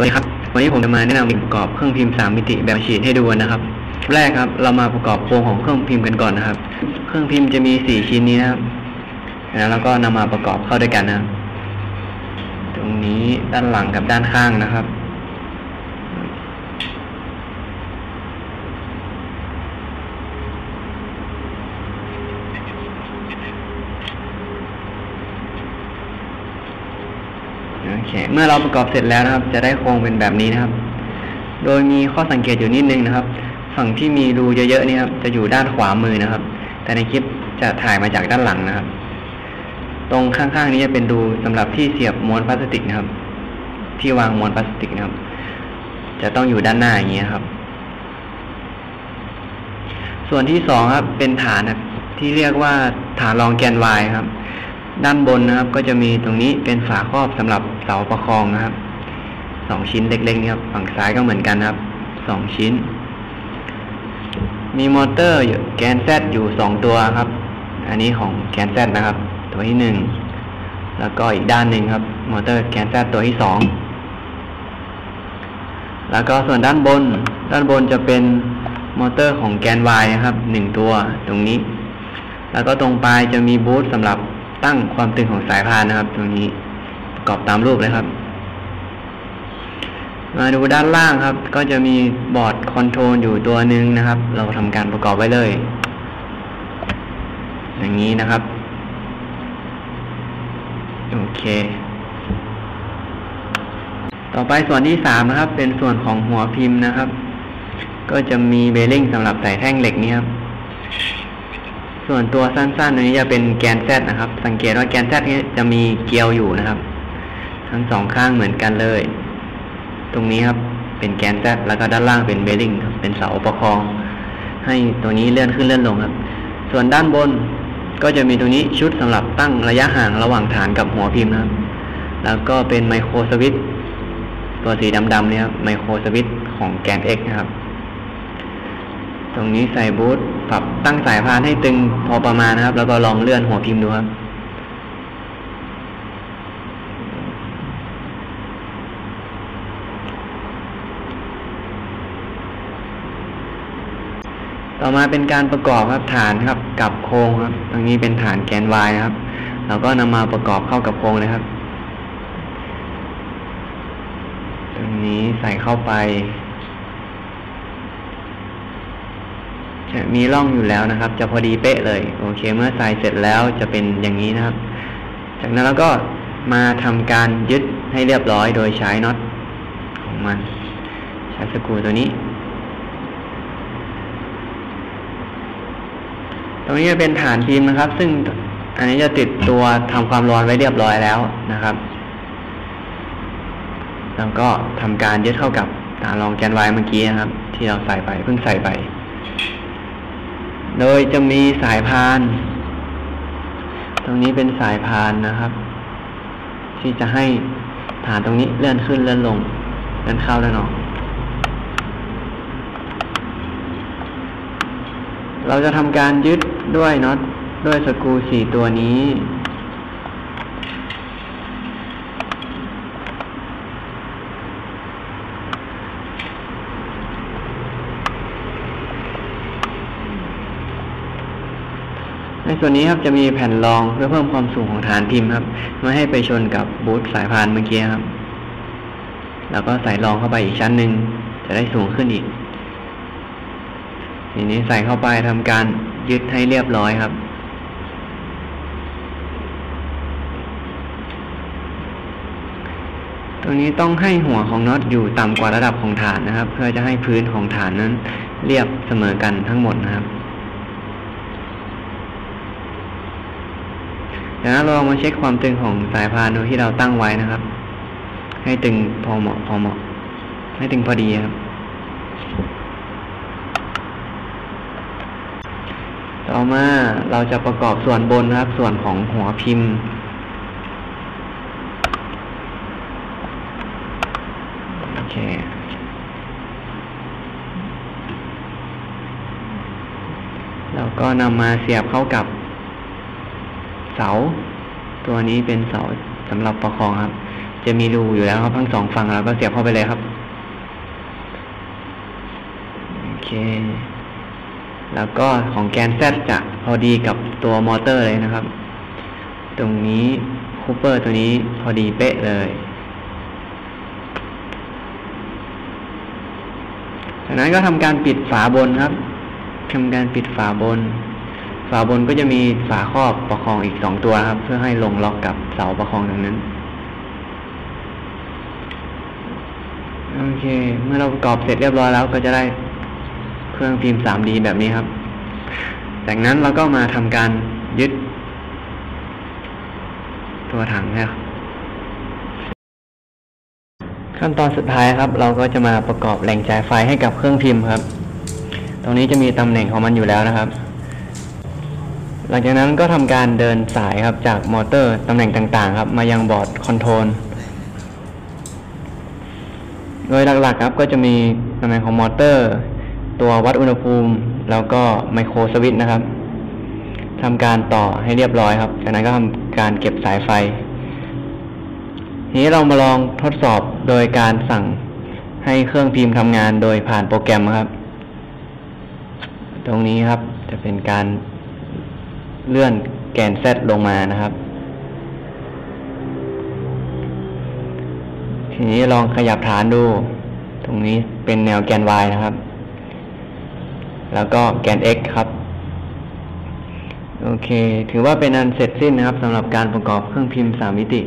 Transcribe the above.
วัสดีครับ วันนี้ผมจะมาแนะนำประกอบเครื่องพิมพ์ 3 มิติแบบชีดให้ดูนะครับ แรกครับ เรามาประกอบโครงของเครื่องพิมพ์กันก่อนนะครับ เครื่องพิมพ์จะมี 4 ชิ้นนี้นะครับแล้วเราก็นำมาประกอบเข้าด้วยกันนะ ตรงนี้ด้านหลังกับด้านข้างนะครับ เค เมื่อเราประกอบเสร็จแล้วนะครับ จะได้โครงเป็นแบบนี้นะครับ โดยมีข้อสังเกตอยู่นิดนึงนะครับ ฝั่งที่มีรูเยอะๆนี่ครับ จะอยู่ด้านขวามือนะครับ แต่ในคลิปจะถ่ายมาจากด้านหลังนะครับ ตรงข้างๆนี้จะเป็นรูสำหรับที่เสียบม้วนพลาสติกนะครับ ที่วางม้วนพลาสติกนะครับ จะต้องอยู่ด้านหน้าอย่างนี้ครับ ส่วนที่สองครับ เป็นฐานครับที่เรียกว่าฐานรองแกน y ครับ ด้านบนนะครับ ก็จะมีตรงนี้เป็นฝาครอบสำหรับเสาประคองนะครับสองชิ้นเล็กๆนี่ครับฝั่งซ้ายก็เหมือนกันครับสองชิ้น มีมอเตอร์อยู่แกน Z อยู่สองตัวครับ อันนี้ของแกน Z นะครับ ตัวที่หนึ่งแล้วก็อีกด้านหนึ่งครับ มอเตอร์แกน Z ตัวที่สองแล้วก็ส่วนด้านบน ด้านบนจะเป็นมอเตอร์ของแกน Y นะครับหนึ่งตัวตรงนี้ แล้วก็ตรงปลายจะมีบูทสำหรับ ตั้งความตึงของสายพานนะครับ ตรงนี้ประกอบตามรูปเลยครับ มาดูด้านล่างครับ ก็จะมีบอร์ดคอนโทรลอยู่ตัวหนึ่งนะครับ เราทำการประกอบไว้เลย อย่างนี้นะครับ โอเคต่อไปส่วนที่สามนะครับ เป็นส่วนของหัวพิมพ์นะครับ ก็จะมีเบลลิงสำหรับใส่แท่งเหล็กนี้ครับ ส่วนตัวสั้นๆตัวนี้จะเป็นแกน Z นะครับ สังเกตว่าแกน Z นี้จะมีเกลียวอยู่นะครับ ทั้งสองข้างเหมือนกันเลย ตรงนี้ครับเป็นแกน Z แล้วก็ด้านล่างเป็นเบลลิงครับเป็นเสาประคอง ให้ตัวนี้เลื่อนขึ้นเลื่อนลงครับ ส่วนด้านบนก็จะมีตรงนี้ชุดสำหรับตั้งระยะห่างระหว่างฐานกับหัวพิมพ์นะครับ แล้วก็เป็นไมโครสวิตตัวสีดำๆเนี่ยครับไมโครสวิตของแกน X นะครับ ตรงนี้ใส่บูทปรับตั้งสายพานให้ตึงพอประมาณนะครับ แล้วก็ลองเลื่อนหัวพิมพ์ดูครับต่อมาเป็นการประกอบครับฐานครับกับโครงครับ ตรงนี้เป็นฐานแกน Y นะครับ เราก็นำมาประกอบเข้ากับโครงเลยครับ ตรงนี้ใส่เข้าไปจะ มีร่องอยู่แล้วนะครับ จะพอดีเป๊ะเลย โอเค เมื่อใส่เสร็จแล้วจะเป็นอย่างนี้นะครับ จากนั้นเราก็มาทำการยึดให้เรียบร้อยโดยใช้น็อตของมัน ใช้สกรูตัวนี้ ตรงนี้จะเป็นฐานพิมพ์นะครับ ซึ่งอันนี้จะติดตัวทำความร้อนไว้เรียบร้อยแล้วนะครับแล้วก็ทำการยึดเข้ากับฐานรองแกน Y เมื่อกี้นะครับ ที่เราใส่ไปเพิ่งใส่ไป โดยจะมีสายพาน ตรงนี้เป็นสายพานนะครับ ที่จะให้ฐานตรงนี้เลื่อนขึ้นเลื่อนลงเลื่อนเข้าเลื่อนออกเราจะทำการยึดด้วยน็อตด้วยสกรูสี่ตัวนี้ ในส่วนนี้ครับจะมีแผ่นรองเพื่อเพิ่มความสูงของฐานพิมพ์ครับไม่ให้ไปชนกับบูทสายพานเมื่อกี้ครับ แล้วก็ใส่รองเข้าไปอีกชั้นหนึ่งจะได้สูงขึ้นอีกทีนี้ใส่เข้าไปทำการยึดให้เรียบร้อยครับ ตรงนี้ต้องให้หัวของน็อตอยู่ต่ำกว่าระดับของฐานนะครับ เพื่อจะให้พื้นของฐานนั้น เรียบเสมอกันทั้งหมดนะครับ เดี๋ยวเราลองมาเช็คความตึงของสายพานโดยที่เราตั้งไว้นะครับ ให้ตึงพอเหมาะพอเหมาะ ให้ตึงพอดีครับ ต่อมาเราจะประกอบส่วนบนนะครับ ส่วนของหัวพิมพ์โอเคแล้วก็นำมาเสียบเข้ากับ เสา ตัวนี้เป็นเสาสำหรับประคองครับ จะมีรูอยู่แล้วครับทั้งสองฝั่งเราก็เสียบเข้าไปเลยครับโอเค แล้วก็ของแกน Z จะพอดีกับตัวมอเตอร์เลยนะครับ ตรงนี้คูเปอร์ตัวนี้พอดีเป๊ะเลยจากนั้นก็ทำการปิดฝาบนครับทำการปิดฝาบน ฝาบนก็จะมีฝาครอบประคองอีกสองตัวครับ เพื่อให้ลงล็อกกับเสาประคองตรงนั้น โอเค เมื่อเราประกอบเสร็จเรียบร้อยแล้วก็จะได้เครื่องพิมพ์ 3D แบบนี้ครับ จากนั้นเราก็มาทำการยึด ตัวถังนะครับขั้นตอนสุดท้ายครับ เราก็จะมาประกอบแหล่งจ่ายไฟให้กับเครื่องพิมพ์ครับ ตรงนี้จะมีตำแหน่งของมันอยู่แล้วนะครับ หลังจากนั้นก็ทำการเดินสายครับจากมอเตอร์ตำแหน่งต่างๆ ครับ มายังบอร์ดคอนโทรลโดยหลักๆครับก็จะมีตำแหน่งของมอเตอร์ ตัววัดอุณหภูมิ แล้วก็ไมโครสวิตช์นะครับทำการต่อให้เรียบร้อยครับ จากนั้นก็ทำการเก็บสายไฟ ทีนี้เรามาลองทดสอบโดยการสั่งให้เครื่องพิมพ์ทำงานโดยผ่านโปรแกรมครับ ตรงนี้ครับจะเป็นการ เลื่อนแกน Z ลงมานะครับ ทีนี้ลองขยับฐานดู ตรงนี้เป็นแนวแกน y นะครับ แล้วก็แกน x ครับ โอเค ถือว่าเป็นอันเสร็จสิ้นนะครับสำหรับการประกอบเครื่องพิมพ์สามมิติ